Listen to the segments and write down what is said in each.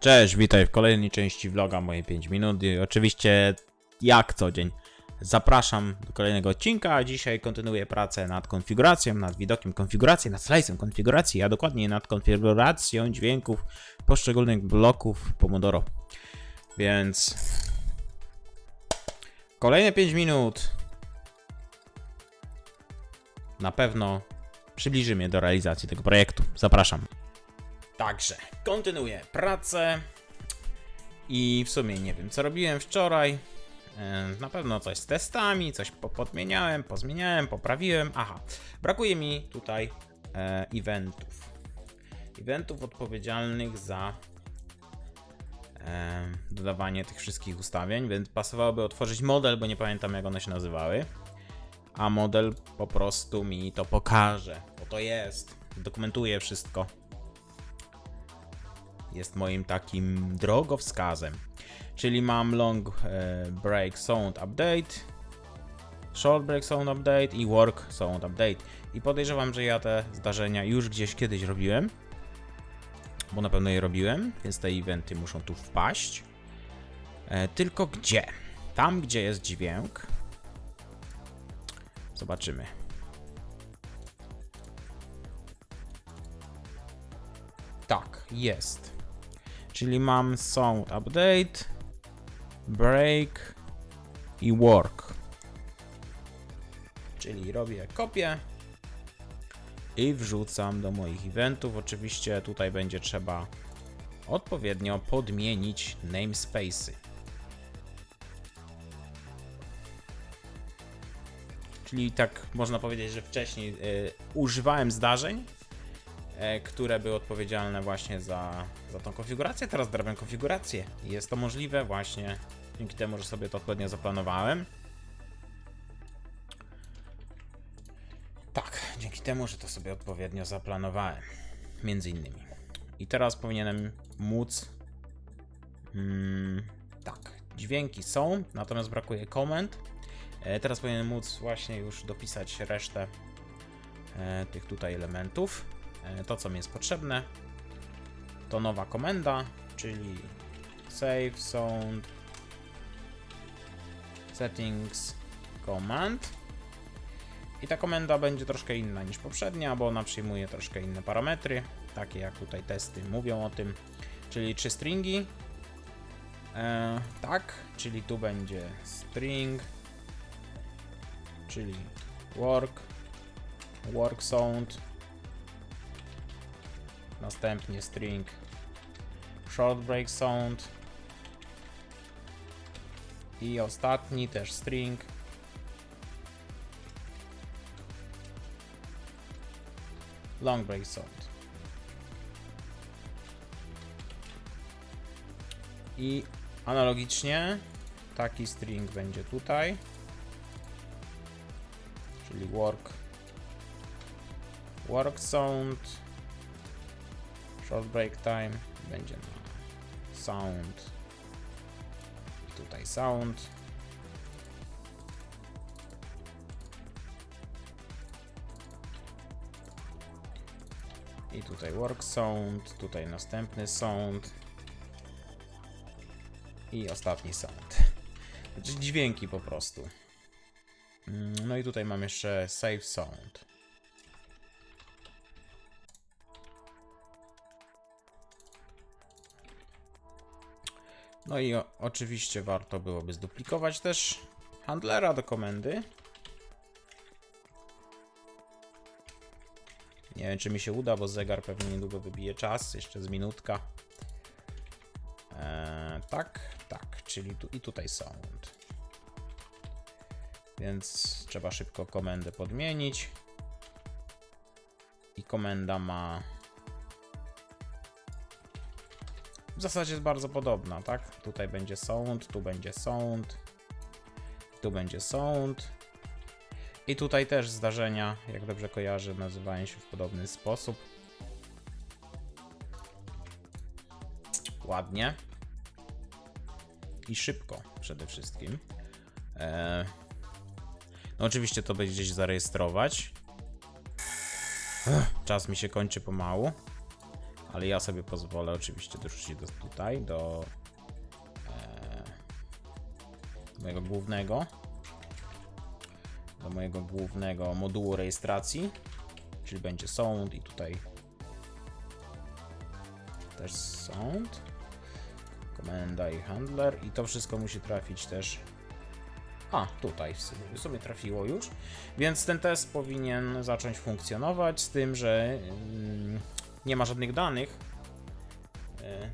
Cześć, witaj w kolejnej części vloga moje 5 minut i oczywiście jak co dzień zapraszam do kolejnego odcinka, a dzisiaj kontynuuję pracę nad konfiguracją, nad widokiem konfiguracji, nad slice'em konfiguracji, a dokładnie nad konfiguracją dźwięków poszczególnych bloków Pomodoro. Więc kolejne 5 minut na pewno przybliży mnie do realizacji tego projektu. Zapraszam. Także kontynuuję pracę i w sumie nie wiem co robiłem wczoraj. E, Na pewno coś z testami, coś po- podmieniałem, pozmieniałem, poprawiłem. Aha, brakuje mi tutaj e, eventów. Eventów odpowiedzialnych za dodawanie tych wszystkich ustawień, więc pasowałoby otworzyć model, bo nie pamiętam jak one się nazywały. A model po prostu mi to pokaże, bo to jest. Dokumentuje wszystko jest moim takim drogowskazem. Czyli mam long e, break sound update, short break sound update i work sound update. I podejrzewam, że ja te zdarzenia już gdzieś kiedyś robiłem, bo na pewno je robiłem, więc te eventy muszą tu wpaść. E, tylko gdzie? Tam, gdzie jest dźwięk. Zobaczymy. Tak, jest. Czyli mam sound update, break i work. Czyli robię kopię i wrzucam do moich eventów. Oczywiście tutaj będzie trzeba odpowiednio podmienić namespace'y. Czyli tak można powiedzieć, że wcześniej y, używałem zdarzeń, e, które były odpowiedzialne właśnie za, za tą konfigurację. Teraz dorabiam konfigurację. Jest to możliwe właśnie dzięki temu, że sobie to odpowiednio zaplanowałem. Dzięki temu, że to sobie odpowiednio zaplanowałem. Między innymi. I teraz powinienem móc. Mm, tak, dźwięki są, natomiast brakuje komend. E, teraz powinienem móc właśnie już dopisać resztę e, tych tutaj elementów. E, To, co mi jest potrzebne, to nowa komenda, czyli save sound settings command. I ta komenda będzie troszkę inna niż poprzednia, bo ona przyjmuje troszkę inne parametry, takie jak tutaj testy mówią o tym, czyli trzy stringi. E, tak, czyli tu będzie string, czyli work, work sound, następnie string short break sound i ostatni też string long break sound i analogicznie taki string będzie tutaj czyli work work sound short break time będzie na sound. Tutaj sound i tutaj work sound tutaj następny sound. I ostatni sound. Znaczy dźwięki po prostu. Mm, no i tutaj mam jeszcze save sound. No i o, oczywiście warto byłoby zduplikować też handlera do komendy. Nie wiem, czy mi się uda, bo zegar pewnie niedługo wybije czas, jeszcze z minutka. Eee, tak, tak, czyli tu i tutaj sound. Więc trzeba szybko komendę podmienić. I komenda ma w zasadzie jest bardzo podobna, tak? Tutaj będzie sound, tu będzie sound, tu będzie sound. I tutaj też zdarzenia, jak dobrze kojarzę, nazywają się w podobny sposób. Ładnie. I szybko przede wszystkim. E, no oczywiście to będzie gdzieś zarejestrować. Ech, Czas mi się kończy pomału. Ale ja sobie pozwolę oczywiście dorzucić do, tutaj do e, mojego głównego do mojego głównego modułu rejestracji, czyli będzie sound i tutaj też sound, komenda i handler i to wszystko musi trafić też a, tutaj w sumie, w sumie trafiło już, więc ten test powinien zacząć funkcjonować z tym, że mm, nie ma żadnych danych e,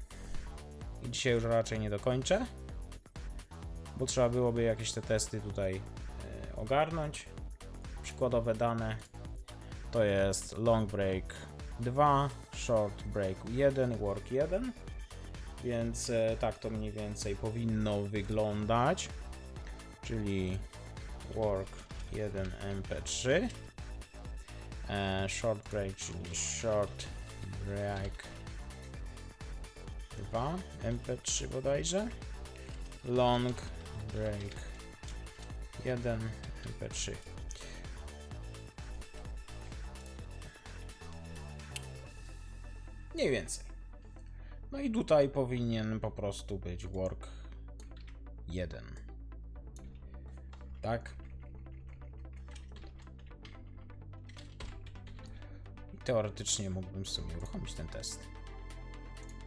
i dzisiaj już raczej nie dokończę, bo trzeba byłoby jakieś te testy tutaj ogarnąć. Przykładowe dane to jest long break 2, short break 1, work 1. Więc e, tak to mniej więcej powinno wyglądać. Czyli work 1 mp3, e, short break, czyli short break 2 mp3 bodajże, long break 1 mp3. Mniej więcej. No i tutaj powinien po prostu być work 1. Tak. I teoretycznie mógłbym w sumie uruchomić ten test.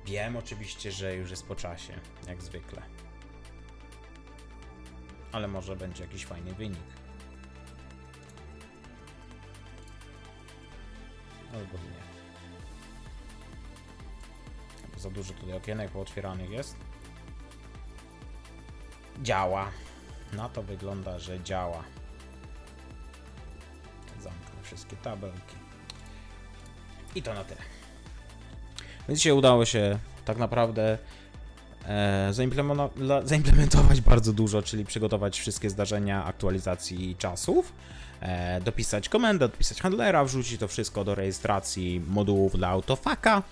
Wiem oczywiście, że już jest po czasie, jak zwykle. Ale może będzie jakiś fajny wynik. Albo nie. Za dużo tutaj okienek pootwieranych jest. Działa. Na to wygląda, że działa. Zamknę wszystkie tabelki. I to na tyle. Więc dzisiaj udało się tak naprawdę zaimplementować bardzo dużo, czyli przygotować wszystkie zdarzenia aktualizacji czasów, e, dopisać komendę, dopisać handlera, wrzucić to wszystko do rejestracji modułów dla autofaka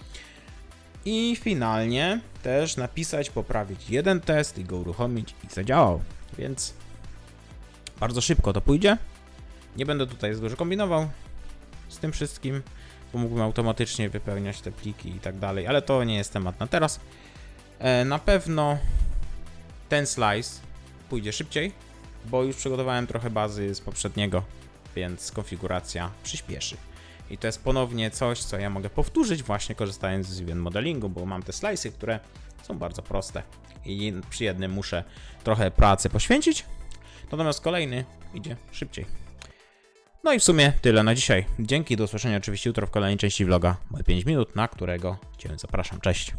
i finalnie też napisać, poprawić jeden test i go uruchomić i zadziałał. Więc bardzo szybko to pójdzie. Nie będę tutaj za dużo kombinował z tym wszystkim, bo mógłbym automatycznie wypełniać te pliki i tak dalej, ale to nie jest temat na teraz. E, na pewno ten slice pójdzie szybciej, bo już przygotowałem trochę bazy z poprzedniego, więc konfiguracja przyspieszy. I to jest ponownie coś, co ja mogę powtórzyć właśnie korzystając z event modelingu, bo mam te slice'y, które są bardzo proste i przy jednym muszę trochę pracy poświęcić, natomiast kolejny idzie szybciej. No i w sumie tyle na dzisiaj. Dzięki, do usłyszenia oczywiście jutro w kolejnej części vloga. Moje 5 minut, na którego Cię zapraszam. Cześć.